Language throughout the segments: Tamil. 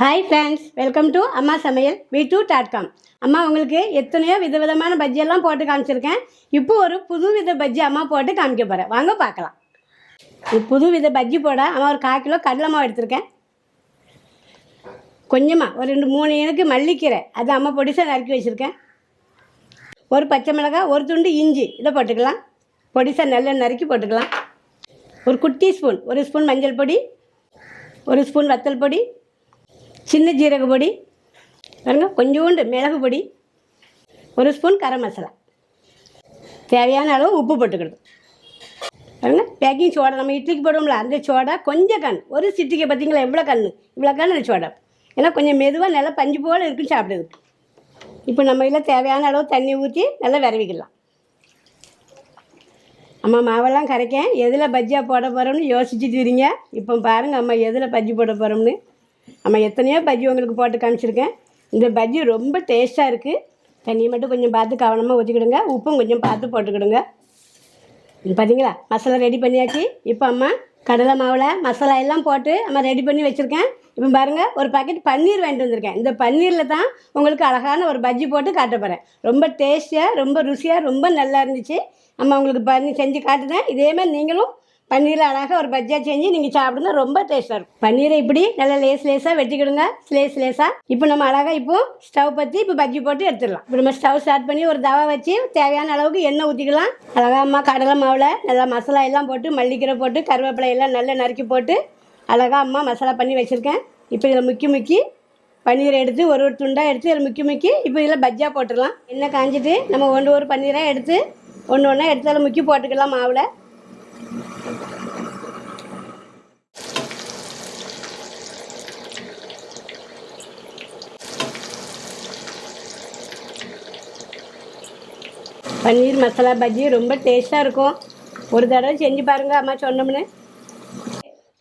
ஹாய் ஃப்ரெண்ட்ஸ் வெல்கம் டு அம்மா சமையல் வி டூ டாட் காம் அம்மா உங்களுக்கு எத்தனையோ விதவிதமான பஜ்ஜியெல்லாம் போட்டு காமிச்சிருக்கேன். இப்போ ஒரு புது வித பஜ்ஜி அம்மா போட்டு காமிக்க போகிறேன் வாங்க பார்க்கலாம். புது வித பஜ்ஜி போட. அம்மா ஒரு கால் கிலோ கடலமாவு எடுத்திருக்கேன். கொஞ்சமாக ஒரு ரெண்டு மூணு எனக்கு மல்லிக்கீரை. அது அம்மா பொடிசாக நறுக்கி வச்சுருக்கேன். ஒரு பச்சை மிளகாய் ஒரு துண்டு இஞ்சி. இதை போட்டுக்கலாம். பொடிசாக நல்லா நறுக்கி போட்டுக்கலாம். ஒரு குட்டி ஸ்பூன் ஒரு ஸ்பூன் மஞ்சள் பொடி ஒரு ஸ்பூன் வத்தல் பொடி சின்ன ஜீரக பொடி பாருங்க கொஞ்சோண்டு மிளகு பொடி ஒரு ஸ்பூன் கரம் மசாலா. தேவையான அளவு உப்பு போட்டுக்கிறது பாருங்க பேக்கிங் சோடா நம்ம இட்லிக்கு போடுவோம்ல அந்த சோடா கொஞ்சம் கண் ஒரு சிட்டிக்கை பார்த்தீங்களா எவ்வளோ கண் இவ்வளோ கண் அந்த சோடா ஏன்னா கொஞ்சம் மெதுவாக நல்லா பஞ்சு போல் இருக்குன்னு சாப்பிடுறதுக்கு இப்போ நம்ம இதில் தேவையான அளவு தண்ணி ஊற்றி நல்லா விரவிக்கலாம். அம்மா மாவெல்லாம் கரைக்கேன். எதில் பஜ்ஜியாக போட போகிறோம்னு யோசிச்சுட்டு இருங்க இப்போ பாருங்கள் அம்மா எதில் பஜ்ஜி போட போகிறோம்னு அம்மா எத்தனையோ பஜ்ஜி உங்களுக்கு போட்டு காமிச்சிருக்கேன். இந்த பஜ்ஜி ரொம்ப டேஸ்ட்டாக இருக்குது தண்ணியை மட்டும் கொஞ்சம் பார்த்து கவனமாக ஊற்றிக்கிடுங்க உப்பும் கொஞ்சம் பார்த்து போட்டுக்கிடுங்க. பார்த்தீங்களா மசாலா ரெடி பண்ணியாச்சு. இப்போ அம்மா கடலை மாவில் மசாலா எல்லாம் போட்டு அம்மா ரெடி பண்ணி வச்சுருக்கேன். இப்போ பாருங்கள் ஒரு பாக்கெட் பன்னீர் வாங்கிட்டு வந்திருக்கேன். இந்த பன்னீரில் தான் உங்களுக்கு அழகான ஒரு பஜ்ஜி போட்டு காட்ட போகிறேன் ரொம்ப டேஸ்டியாக ரொம்ப ருசியாக ரொம்ப நல்லா இருந்துச்சு. அம்மா உங்களுக்கு பண்ணி செஞ்சு காட்டுனேன் இதேமாதிரி நீங்களும் பன்னீரில் அழகாக ஒரு பஜ்ஜியாக செஞ்சு நீங்கள் சாப்பிடுங்க ரொம்ப டேஸ்ட்டாக இருக்கும். பன்னீரை இப்படி நல்லா லேஸ் லேஸாக வெட்டிக்கிடுங்க. லேஸ் லேஸாக இப்போ நம்ம அழகாக இப்போ ஸ்டவ் பற்றி இப்போ பஜ்ஜி போட்டு எடுத்துடலாம். இப்போ நம்ம ஸ்டவ் ஸ்டார்ட் பண்ணி ஒரு தவா வச்சு தேவையான அளவுக்கு எண்ணெய் ஊற்றிக்கலாம் அழகாக அம்மா கடலை மாவில் நல்லா மசாலா எல்லாம் போட்டு மல்லிக்கீரை போட்டு கருவேப்பிலை எல்லாம் நல்லா நறுக்கி போட்டு அழகாக அம்மா மசாலா பண்ணி வச்சுருக்கேன். இப்போ இதில் முக்கி முக்கி பன்னீரை எடுத்து ஒரு ஒரு துண்டாக எடுத்து இதில் முக்கி முக்கி இப்போ இதில் பஜ்ஜியா போட்டுடலாம். எண்ணெய் காஞ்சிட்டு நம்ம ஒன்று ஒரு பன்னீராக எடுத்து ஒன்று ஒன்றா எடுத்து அதில் முக்கி போட்டுக்கலாம் மாவில். பன்னீர் மசாலா பஜ்ஜி ரொம்ப டேஸ்ட்டாக இருக்கும். ஒரு தடவை செஞ்சு பாருங்கள் அம்மா சொன்னோம்னு.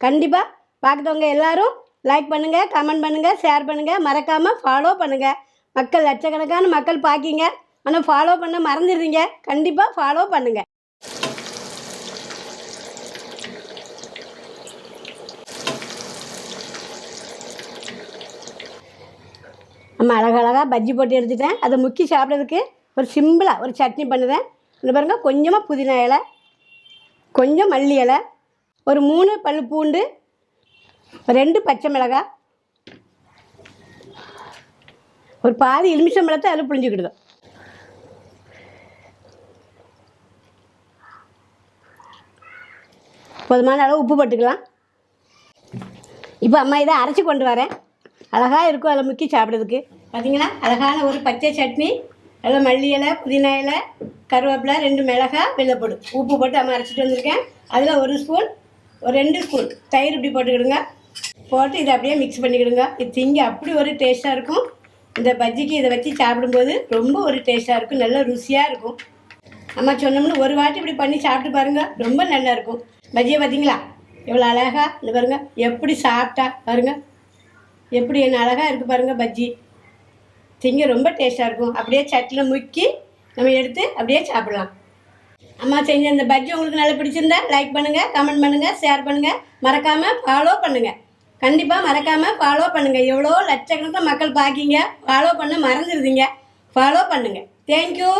கண்டிப்பாக பார்க்குறவங்க எல்லாரும் லைக் பண்ணுங்கள் கமெண்ட் பண்ணுங்கள் ஷேர் பண்ணுங்கள் மறக்காமல் ஃபாலோ பண்ணுங்கள் மக்கள் லட்சக்கணக்கான மக்கள் பார்க்கிங்க ஆனால் ஃபாலோ பண்ண மறந்துடுறீங்க. கண்டிப்பாக ஃபாலோ பண்ணுங்கள் நம்ம அழகழகாக பஜ்ஜி போட்டு எடுத்துட்டேன் அதை முக்கி சாப்பிட்றதுக்கு ஒரு சிம்பிளாக ஒரு சட்னி பண்ணுறேன். இந்த பாருங்கள் கொஞ்சமாக புதினா இலை கொஞ்சம் மல்லி இலை ஒரு மூணு பல் பூண்டு ரெண்டு பச்சை மிளகாய் ஒரு பாதி எலுமிச்சம் பழத்தை அதில் புழிஞ்சுக்கிடுது. போதுமான அளவு உப்பு போட்டுக்கலாம். இப்போ அம்மா இதை அரைச்சி கொண்டு வரேன். அழகாக இருக்கும் அதில் முக்கி சாப்பிட்றதுக்கு. பார்த்தீங்கன்னா அழகான ஒரு பச்சை சட்னி அதில் மல்லி இலை புதினா இலை கருவேப்பிலை ரெண்டு மிளகாய் வெள்ளைப்பூடு உப்பு போட்டு அம்மா அரைச்சிட்டு வந்திருக்கேன். அதில் ஒரு ஸ்பூன் ஒரு ரெண்டு ஸ்பூன் தயிர் இப்படி போட்டுக்கிடுங்க. போட்டு இதை அப்படியே மிக்ஸ் பண்ணிக்கிடுங்க. இது திங்க அப்படி ஒரு டேஸ்ட்டாக இருக்கும். இந்த பஜ்ஜிக்கு இதை வச்சு சாப்பிடும்போது ரொம்ப ஒரு டேஸ்ட்டாக இருக்கும். நல்ல ருசியாக இருக்கும். அம்மா சொன்னோம்னு ஒரு வாட்டி இப்படி பண்ணி சாப்பிட்டு பாருங்க. ரொம்ப நல்லா இருக்கும். பஜ்ஜியை பார்த்தீங்களா எவ்வளோ அழகா இந்த பாருங்க. எப்படி சாப்பிட்டா பாருங்கள் எப்படி என்ன அழகாக இருக்குது பாருங்கள் பஜ்ஜி. திங்க ரொம்ப டேஸ்ட்டாக இருக்கும். அப்படியே சட்டியில் முக்கி நம்ம எடுத்து அப்படியே சாப்பிடலாம். அம்மா செஞ்ச இந்த பஜ்ஜி உங்களுக்கு நல்லா பிடிச்சிருந்தா லைக் பண்ணுங்கள் கமெண்ட் பண்ணுங்கள் ஷேர் பண்ணுங்கள் மறக்காமல் ஃபாலோ பண்ணுங்கள் கண்டிப்பாக மறக்காமல் ஃபாலோ பண்ணுங்கள் எவ்வளோ லட்சக்கணக்கான மக்கள் பார்க்கிங்க ஃபாலோ பண்ண மறந்துடுதீங்க. ஃபாலோ பண்ணுங்கள் தேங்க்யூ